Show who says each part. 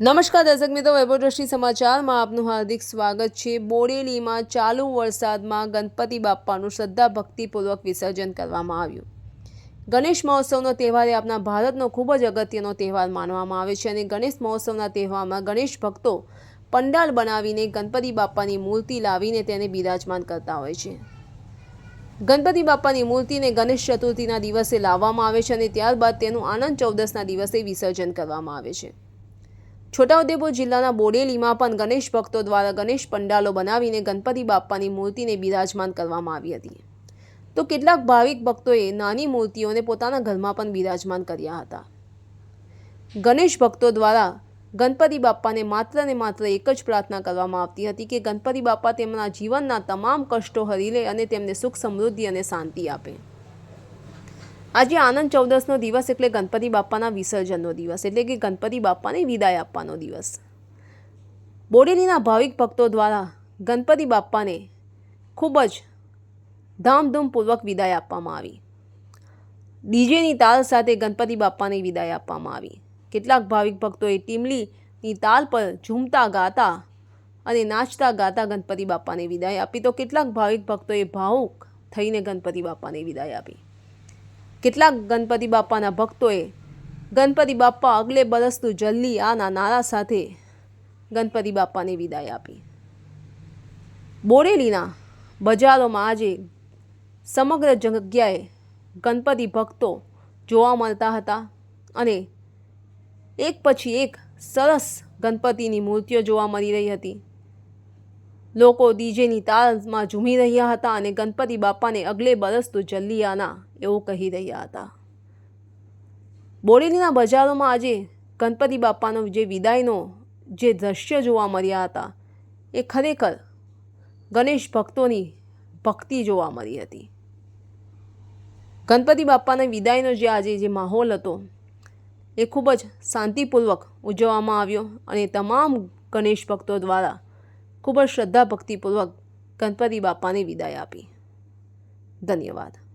Speaker 1: નમસ્કાર દર્શક મિત્રો વૈભવદ્રષ્ટિ સમાચારમાં આપનું હાર્દિક સ્વાગત છે. બોડેલીમાં ચાલુ વરસાદમાં ગણપતિ બાપ્પાનું શ્રદ્ધા ભક્તિપૂર્વક વિસર્જન કરવામાં આવ્યું. ગણેશ મહોત્સવનો તહેવાર એ આપણા ભારતનો ખૂબ જ અગત્યનો તહેવાર માનવામાં આવે છે અને ગણેશ મહોત્સવના તહેવારમાં ગણેશ ભક્તો પંડાલ બનાવીને ગણપતિ બાપ્પાની મૂર્તિ લાવીને તેને બિરાજમાન કરતા હોય છે. ગણપતિ બાપ્પાની મૂર્તિને ગણેશ ચતુર્થીના દિવસે લાવવામાં આવે છે અને ત્યારબાદ તેનું આનંદ ચૌદસના દિવસે વિસર્જન કરવામાં આવે છે. છોટાઉદેપુર જિલ્લાના બોડેલીમાં પણ ગણેશ ભક્તો દ્વારા ગણેશ પંડાલો બનાવીને ગણપતિ બાપ્પાની મૂર્તિને બિરાજમાન કરવામાં આવી હતી. તો કેટલાક ભાવિક ભક્તોએ નાની મૂર્તિઓને પોતાના ઘરમાં પણ બિરાજમાન કર્યા હતા. ગણેશ ભક્તો દ્વારા ગણપતિ બાપ્પાને માત્ર ને માત્ર એક જ પ્રાર્થના કરવામાં આવતી હતી કે ગણપતિ બાપ્પા તેમના જીવનના તમામ કષ્ટો હરી લે અને તેમને સુખ સમૃદ્ધિ અને શાંતિ આપે. આજે આનંદ ચૌદસનો દિવસ એટલે ગણપતિ બાપાના વિસર્જનનો દિવસ એટલે કે ગણપતિ બાપાને વિદાય આપવાનો દિવસ. બોડેલીના ભાવિક ભક્તો દ્વારા ગણપતિ બાપાને ખૂબ જ ધામધૂમપૂર્વક વિદાય આપવામાં આવી. ડીજેની તાલ સાથે ગણપતિ બાપાને વિદાય આપવામાં આવી. કેટલાક ભાવિક ભક્તોએ ટીમલીની તાલ પર ઝૂમતા ગાતા અને નાચતા ગાતા ગણપતિ બાપાને વિદાય આપી. તો કેટલાક ભાવિક ભક્તોએ ભાવુક થઈને ગણપતિ બાપાને વિદાય આપી. કેટલાક ગણપતિ બાપ્પાના ભક્તોએ ગણપતિ બાપ્પા અગલે બરસનું જલ્દી આના નારા સાથે ગણપતિ બાપ્પાને વિદાય આપી. બોરેલીના બજારોમાં આજે સમગ્ર જગ્યાએ ગણપતિ ભક્તો જોવા મળતા હતા અને એક પછી એક સરસ ગણપતિની મૂર્તિઓ જોવા મળી રહી હતી. લોકો ડીજેની તાલમાં ઝૂમી રહ્યા હતા અને ગણપતિ બાપાને અગલે બરસ તો જલ્દી આના એવું કહી રહ્યા હતા. બોરેલીના બજારોમાં આજે ગણપતિ બાપાનો જે વિદાયનો જે દ્રશ્ય જોવા મળ્યા હતા, એ ખરેખર ગણેશ ભક્તોની ભક્તિ જોવા મળી હતી. ગણપતિ બાપાના વિદાયનો જે આજે જે માહોલ હતો, એ ખૂબ જ શાંતિપૂર્વક ઉજવવામાં આવ્યો અને તમામ ગણેશ ભક્તો દ્વારા ખૂબ જ શ્રદ્ધા ભક્તિપૂર્વક ગણપતિ બાપાને વિદાય આપી. ધન્યવાદ.